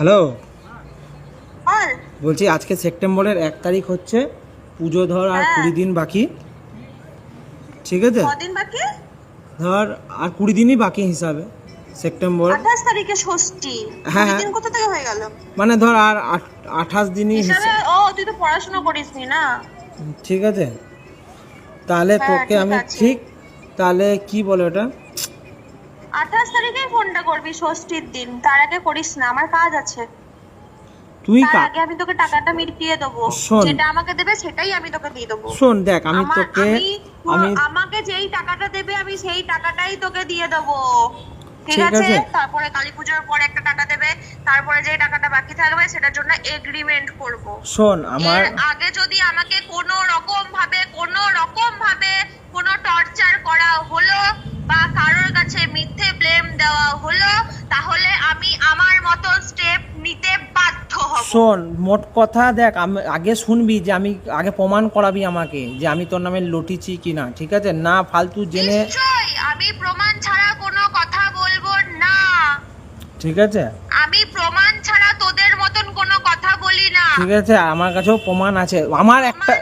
Hello? বল বলছি আজকে সেপ্টেম্বরের এক তারিখ হচ্ছে পুজো ধর আর হ্যাঁ। কুড়ি দিন বাকি। ঠিক আছে? ধর আর কুড়ি দিনই বাকি হিসাবে সেপ্টেম্বর। আঠাশ তারিখে ষষ্ঠী। হ্যাঁ, হ্যাঁ। দিন কোথা থেকে হয়ে গেল? মানে ধর আর আঠাশ দিনই হিসাবে ও তুই তো পড়াশোনা করিসনি না? ঠিক আছে। তাহলে হ্যাঁ, তোকে আমি ঠিক তাহলে কি বলে ওটা? আঠাশ তারিখে ফোনটা করবি ষষ্ঠীর দিন। তার আগে করিস না আমার কাজ আছে। তুই তার আগে আমি তোকে টাকাটা মিটিয়ে দেবো। যেটা আমাকে দেবে সেটাই আমি তোকে দিয়ে দেবো। শোন দেখ আমি তোকে আমি আমাকে যেই টাকাটা দেবে আমি সেই টাকাটাই তোকে দিয়ে দেবো। ঠিক আছে? আছে। তারপরে কালী পুজোর পর একটা টাকা দেবে। তারপরে যে টাকাটা বাকি থাকবে সেটার জন্য এগ্রিমেন্ট করব। শোন আমার আগে যদি আমাকে কোনো রকম ভাবে কোনো রকম ভাবে কোনো টর্চার করা হলো বা কারোর কাছে মিথ্যে ব্লেম দেওয়া হলো তাহলে আমি আমার মতো স্টেপ নিতে বাধ্য হব শোন মোট কথা দেখ আমি আগে শুনবি যে আমি আগে প্রমাণ করাবি আমাকে যে আমি তোর নামে লটিছি কিনা ঠিক আছে? না ফালতু জেনে আমি প্রমাণ ছাড়া কোনো কথা বলব না। ঠিক আছে? আমি প্রমাণ ছাড়া তোদের মতন কোনো কথা বলি না। ঠিক আছে আমার কাছেও প্রমাণ আছে। আমার একটা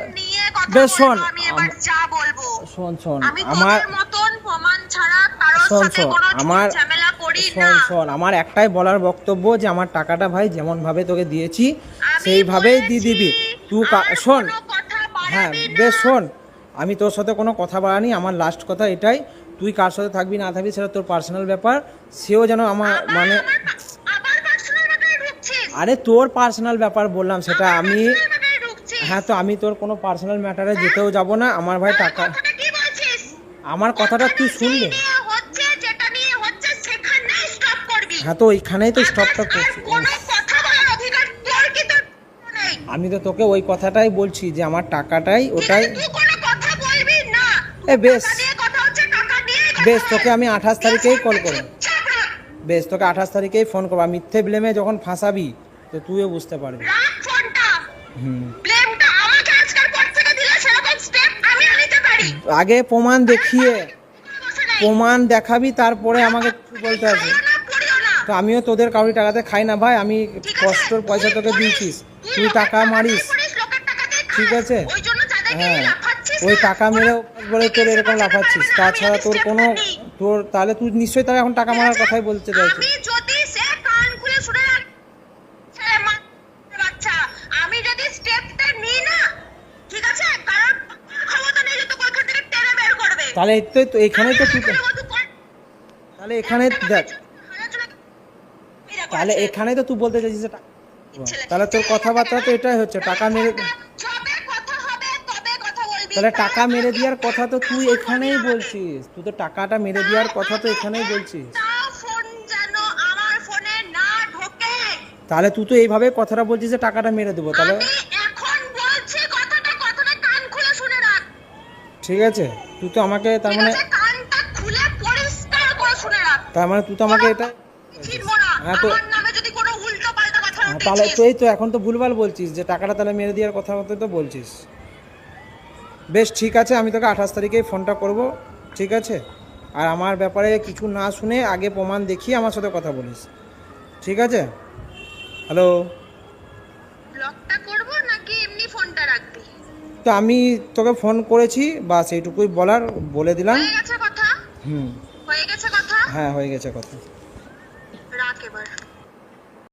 বেশ শোন, আমি এবার যা বলব। শোন শোন আমার মতন প্রমাণ ছাড়া কারোর শোন সাথে কোনো আমার শোন শোন আমার একটাই বলার বক্তব্য যে আমার টাকাটা ভাই যেমন ভাবে তোকে দিয়েছি সেইভাবেই দিয়ে দিবি। তুই শোন হ্যাঁ বেশ শোন আমি তোর সাথে কোনো কথা বাড়ানি আমার লাস্ট কথা এটাই। তুই কার সাথে থাকবি না থাকবি সেটা তোর পার্সোনাল ব্যাপার। সেও যেন আমার মানে আরে তোর পার্সোনাল ব্যাপার বললাম সেটা আমি। হ্যাঁ তো আমি তোর কোনো পার্সোনাল ম্যাটারে যেতেও যাব না। আমার ভাই টাকা আমার কথাটা তুই শুনলি? হ্যাঁ তো ওইখানেই তো স্টপটা করছি। আমি তো তোকে ওই কথাটাই বলছি যে আমার টাকাটাই ওটাই এ বেশ। বেশ তোকে আমি আঠাশ তারিখেই কল করব। বেশ তোকে আঠাশ তারিখেই ফোন করব। আর মিথ্যে ব্লেমে যখন ফাঁসাবি তো তুইও বুঝতে পারবি। হুম। আগে প্রমাণ দেখিয়ে প্রমাণ দেখাবি তারপরে আমাকে বলতে না। তো আমিও তোদের কাউরি টাকাতে খাই না ভাই আমি কষ্টর পয়সা তোকে দিয়েছিস। তুই টাকা মারিস। ঠিক আছে? হ্যাঁ। ওই টাকা মেরেও বলে তোর এরকম লাফাচ্ছিস। তাছাড়া তোর কোনো তোর তাহলে তুই নিশ্চয়ই তাহলে এখন টাকা মারার কথাই বলতে চাইছিস। তাহলে তো এখানেই তো তুই তাহলে এখানে দেখ তাহলে। এখানেই তো তুই বলতে চাইছিস যে তাহলে তোর কথাবার্তা তো এটাই হচ্ছে টাকা মেরে তাহলে টাকা মেরে দেওয়ার কথা তো তুই এখানেই বলছিস তুই তো টাকাটা মেরে দেওয়ার কথা তো এখানেই বলছিস। তাহলে তুই তো এইভাবে কথাটা বলছিস যে টাকাটা মেরে দেবো তাহলে এখন ঠিক আছে তুই তো আমাকে তার মানে তার মানে তুই তো আমাকে এটা হ্যাঁ তো- হ্যাঁ, তাহলে তুই তো এখন তো ভুলভাল বলছিস যে টাকাটা তাহলে মেরে দেওয়ার কথা মতো তো বলছিস। বেশ ঠিক আছে আমি তোকে আঠাশ তারিখেই ফোনটা করব ঠিক আছে? আর আমার ব্যাপারে কিছু না শুনে আগে প্রমাণ দেখিয়ে আমার সাথে কথা বলিস ঠিক আছে? হ্যালো? তো আমি তোকে ফোন করেছি বাস এইটুকুই বলার বলে দিলাম। হুম। হয়ে গেছে কথা? হ্যাঁ হয়ে গেছে কথা। आगे बढ़